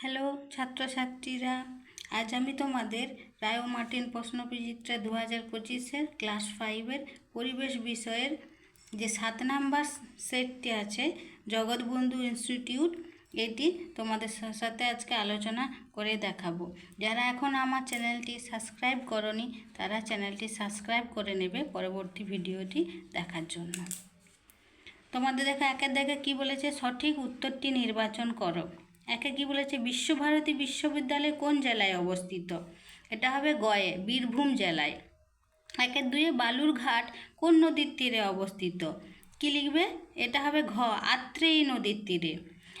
Hello, ছাত্রছাত্রীরা, আজ আমি তোমাদের রায় মার্টিন প্রশ্নবিচিত্রা দু হাজার পঁচিশের ক্লাস ফাইভের পরিবেশ বিষয়ের যে সাত নাম্বার সেটটি আছে, জগৎবন্ধু ইনস্টিটিউট, এটি তোমাদের সাথে আজকে আলোচনা করে দেখাবো। যারা এখন আমার চ্যানেলটি সাবস্ক্রাইব করনি, তারা চ্যানেলটি সাবস্ক্রাইব করে নেবে পরবর্তী ভিডিওটি দেখার জন্য। তোমাদের দেখা, একের দেখে কি বলেছে? সঠিক উত্তরটি নির্বাচন করো। একে কি বলেছে, বিশ্বভারতী বিশ্ববিদ্যালয় কোন জেলায় অবস্থিত? এটা হবে গয়ে, বীরভূম জেলায়। একের দুয়ে বালুরঘাট কোন নদীর তীরে অবস্থিত? কি লিখবে? এটা হবে ঘ, আত্রেয়ী নদীর তীরে।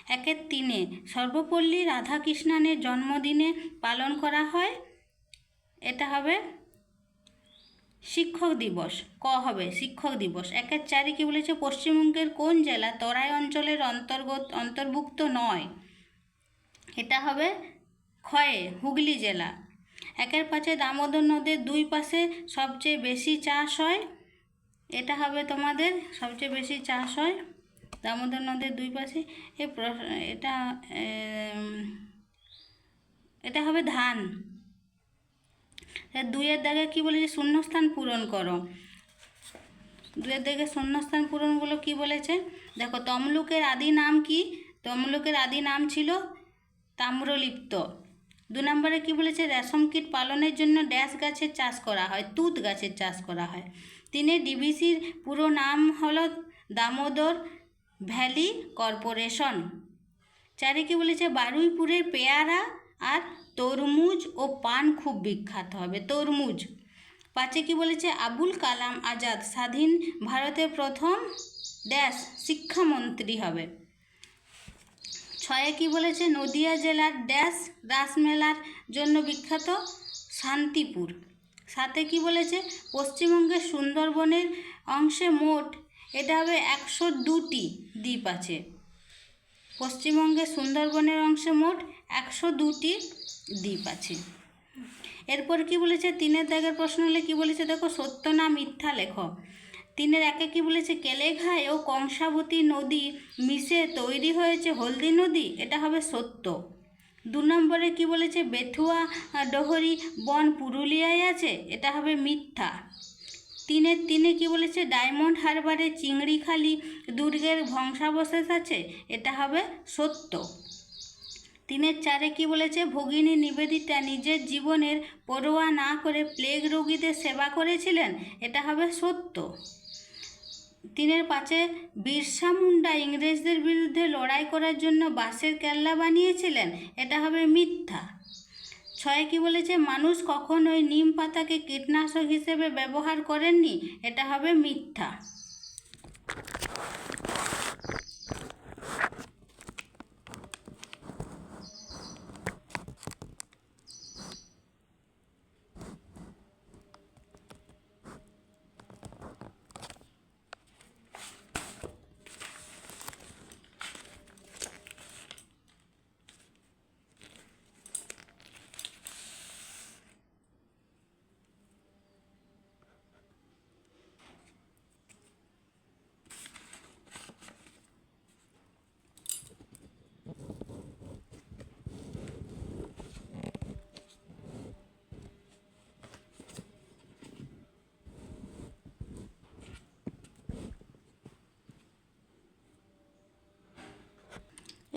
একের তিনে, সর্বপল্লী রাধাকৃষ্ণানের জন্মদিনে পালন করা হয়? এটা হবে শিক্ষক দিবস। ক হবে, শিক্ষক দিবস। একের চারি কি বলেছে, পশ্চিমবঙ্গের কোন জেলা তরাই অঞ্চলের অন্তর্গত, অন্তর্ভুক্ত নয়? এটা হবে ক্ষয়ে, হুগলি জেলা। একের পাশে দামোদর নদীর দুই পাশে সবচেয়ে বেশি চাষ হয়। এটা হবে তোমাদের সবচেয়ে বেশি চাষ হয়। দামোদর নদীর দুই পাশে। এ এটা এটা হবে ধান। দুইয়ের দাগে কি বলেছে শূন্যস্থান পূরণ করো। দুইয়ের দাগে শূন্যস্থান পূরণগুলো কি বলেছে? দেখো, তমলুকের আদি নাম কি? তমলুকের আদি নাম ছিল তাম্রলিপ্ত। দু নম্বরে কি বলেছে, রেশম কীট পালনের জন্য ড্যাশ গাছের চাষ করা হয়, তুত গাছের চাষ করা হয়। তিনে ডিভিসির পুরো নাম হলো দামোদর ভ্যালি কর্পোরেশন। চারে কি বলেছে, বারুইপুরের পেয়ারা আর তরমুজ ও পান খুব বিখ্যাত হবে, তরমুজ। পাঁচে কি বলেছে, আবুল কালাম আজাদ স্বাধীন ভারতের প্রথম ড্যাশ শিক্ষামন্ত্রী হবে। ছয়ে কি বলেছে? নদিয়া জেলার ড্যাশ রাসমেলার জন্য বিখ্যাত শান্তিপুর। সাথে কি বলেছে? পশ্চিমবঙ্গের সুন্দরবনের অংশে মোট এটা হবে একশো দুটি দ্বীপ আছে। পশ্চিমবঙ্গের সুন্দরবনের অংশে মোট একশো দুটি দ্বীপ আছে। এরপর কি বলেছে? তিনের দাগের প্রশ্ন হলে কি বলেছে? দেখো, সত্য না মিথ্যা লেখো তিনের একে কি বলেছে? কেলেঘাই ও কংসাবতী নদী মিশে তৈরি হয়েছে হলদি নদী, এটা হবে সত্য। দু নম্বরে কি বলেছে? বেথুয়া ডহরি, বন পুরুলিয়ায় আছে, এটা হবে মিথ্যা। তিনের তিনে কি বলেছে? ডায়মন্ড হারবারে চিংড়িখালি দুর্গের ধ্বংসাবশেষ আছে, এটা হবে সত্য। তিনের চারে কি বলেছে? ভগিনী নিবেদিতা নিজের জীবনের পরোয়া না করে প্লেগ রোগীদের সেবা করেছিলেন, এটা হবে সত্য। তিনের পাঁচে বিরসা মুন্ডা ইংরেজদের বিরুদ্ধে লড়াই করার জন্য বাঁশের কেল্লা বানিয়েছিলেন, এটা হবে মিথ্যা। ছয় কি বলেছে, মানুষ কখন ওই নিম পাতাকে কীটনাশক হিসেবে ব্যবহার করেননি, এটা হবে মিথ্যা।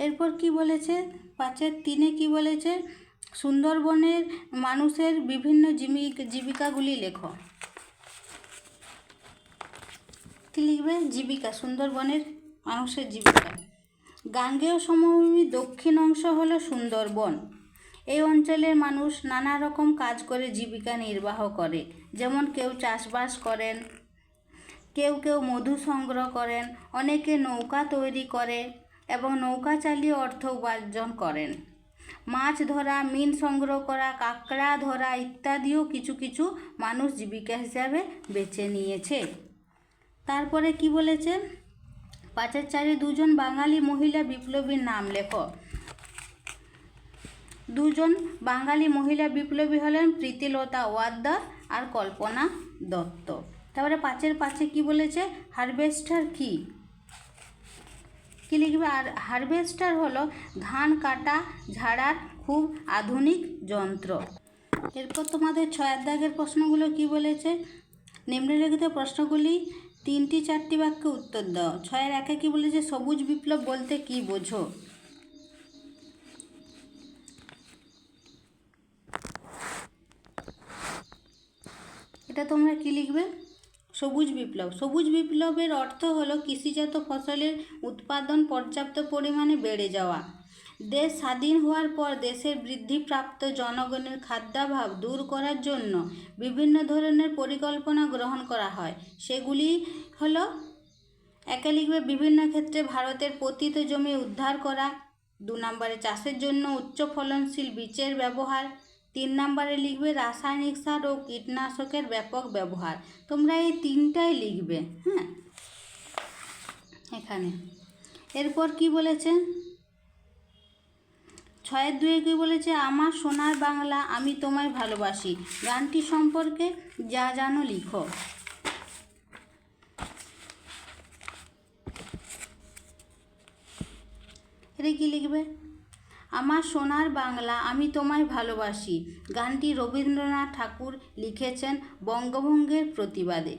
এরপর কি বলেছে? পাঁচের তিনে কি বলেছে? সুন্দরবনের মানুষের বিভিন্ন জীবিক- জীবিকাগুলি লেখো। কি লিখবে? জীবিকা, সুন্দরবনের মানুষের জীবিকা। গাঙ্গেয় সমভূমির দক্ষিণ অংশ হলো সুন্দরবন। এই অঞ্চলের মানুষ নানা রকম কাজ করে জীবিকা নির্বাহ করে। যেমন কেউ চাষবাস করেন, কেউ কেউ মধু সংগ্রহ করেন, অনেকে নৌকা তৈরি করে। এবং নৌকা চালিয়ে অর্থ উপার্জন করেন। মাছ ধরা, মিন সংগ্রহ করা, কাঁকড়া ধরা ইত্যাদিও কিছু কিছু মানুষ জীবিকা হিসাবে বেছে নিয়েছে। তারপরে কি বলেছে? পাঁচের চারে দুজন বাঙালি মহিলা বিপ্লবীর নাম লেখো। দুজন বাঙালি মহিলা বিপ্লবী হলেন প্রীতিলতা ওয়াদ্দার আর কল্পনা দত্ত। তারপরে পাঁচের পাঁচে কি বলেছে? হারভেস্টার কি? কী লিখবে? আর হারভেস্টার হলো ধান কাটা ঝাড়ার খুব আধুনিক যন্ত্র। এরপর তোমাদের ছয়ের দাগের প্রশ্নগুলো কি বলেছে? নিম্নলিখিত প্রশ্নগুলি তিনটি চারটি বাক্যে উত্তর দাও। ছয়ের একে কি বলেছে? সবুজ বিপ্লব বলতে কি বোঝো? এটা তোমরা কি লিখবে? সবুজ বিপ্লব। সবুজ বিপ্লবের অর্থ হলো কৃষিজাত ফসলের উৎপাদন পর্যাপ্ত পরিমাণে বেড়ে যাওয়া। দেশ স্বাধীন হওয়ার পর দেশের বৃদ্ধিপ্রাপ্ত জনগণের খাদ্যাভাব দূর করার জন্য বিভিন্ন ধরনের পরিকল্পনা গ্রহণ করা হয়। সেগুলি হলো একে বিভিন্ন ক্ষেত্রে ভারতের পতিত জমি উদ্ধার করা, দু নম্বরে চাষের জন্য উচ্চ ফলনশীল বীজের ব্যবহার তিন নম্বরে লিখবে রাসায়নিক সার ও কীটনাশকের ব্যাপক ব্যবহার। তোমরা এই তিনটাই লিখবে হ্যাঁ? এখানে। এরপর কি বলেছে? ছয়ের দুয়ে কি বলেছে? আমার সোনার বাংলা আমি তোমায় ভালোবাসি। গানটি সম্পর্কে যা জানো লিখো। এটা কি লিখবে? আমার সোনার বাংলা আমি তোমায় ভালোবাসি। গানটি রবীন্দ্রনাথ ঠাকুর লিখেছেন বঙ্গভঙ্গের প্রতিবাদে।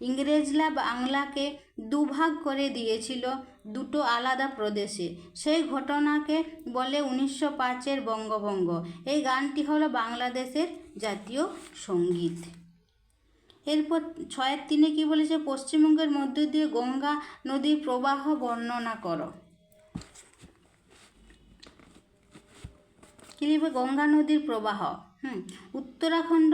ইংরেজরা বাংলাকে দুভাগ করে দিয়েছিল দুটো আলাদা প্রদেশে। সেই ঘটনাকে বলে উনিশশো পাঁচের বঙ্গভঙ্গ। এই গানটি হলো বাংলাদেশের জাতীয় সংগীত। এরপর ছয়ের তিনে কি বলেছে? পশ্চিমবঙ্গের মধ্য দিয়ে গঙ্গা নদীর প্রবাহ বর্ণনা করো। কী লিখবে গঙ্গা নদীর প্রবাহ। হুম, উত্তরাখণ্ড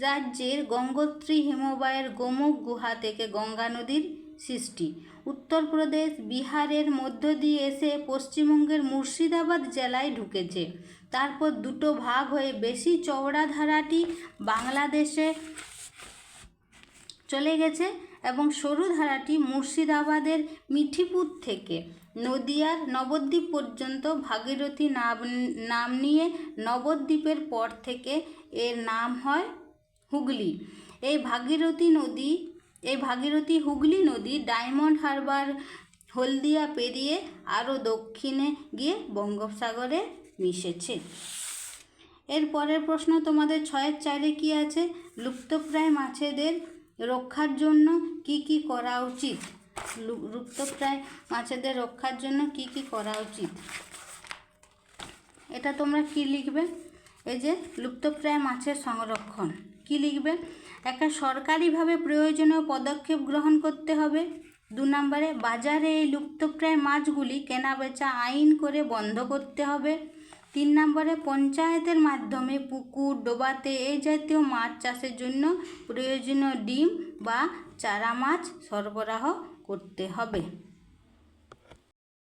রাজ্যের গঙ্গোত্রী হিমবাহের গোমুখ গুহা থেকে গঙ্গা নদীর সৃষ্টি। উত্তরপ্রদেশ, বিহারের মধ্য দিয়ে এসে পশ্চিমবঙ্গের মুর্শিদাবাদ জেলায় ঢুকেছে। তারপর দুটো ভাগ হয়ে বেশি চওড়া ধারাটি বাংলাদেশে চলে গেছে। এবং সরু ধারাটি মুর্শিদাবাদের মিঠিপুর থেকে। নদিয়ার নবদ্বীপ পর্যন্ত ভাগীরথী নাম নাম নিয়ে নবদ্বীপের পর থেকে এর নাম হয় হুগলি। এই ভাগীরথী নদী, এই ভাগীরথী হুগলি নদী ডায়মন্ড হারবার, হলদিয়া পেরিয়ে আরও দক্ষিণে গিয়ে বঙ্গোপসাগরে মিশেছে। এর পরের প্রশ্ন তোমাদের ছয়ের চারে কি আছে? লুপ্তপ্রায় মাছেদের রক্ষার জন্য কি কি করা উচিত? লুপ্তপ্রায় মাছেদের রক্ষার জন্য কি কি করা উচিত? এটা তোমরা কি লিখবে? এই যে লুপ্তপ্রায় মাছের সংরক্ষণ। কি লিখবে? একটা সরকারিভাবে প্রয়োজনীয় পদক্ষেপ গ্রহণ করতে হবে। দু নম্বরে, বাজারে এই লুপ্তপ্রায় মাছগুলি কেনাবেচা আইন করে বন্ধ করতে হবে। তিন নম্বরে পঞ্চায়েতের মাধ্যমে পুকুর, ডোবাতে এই জাতীয় মাছ চাষের জন্য প্রয়োজনীয় ডিম বা চারা মাছ সরবরাহ করতে হবে।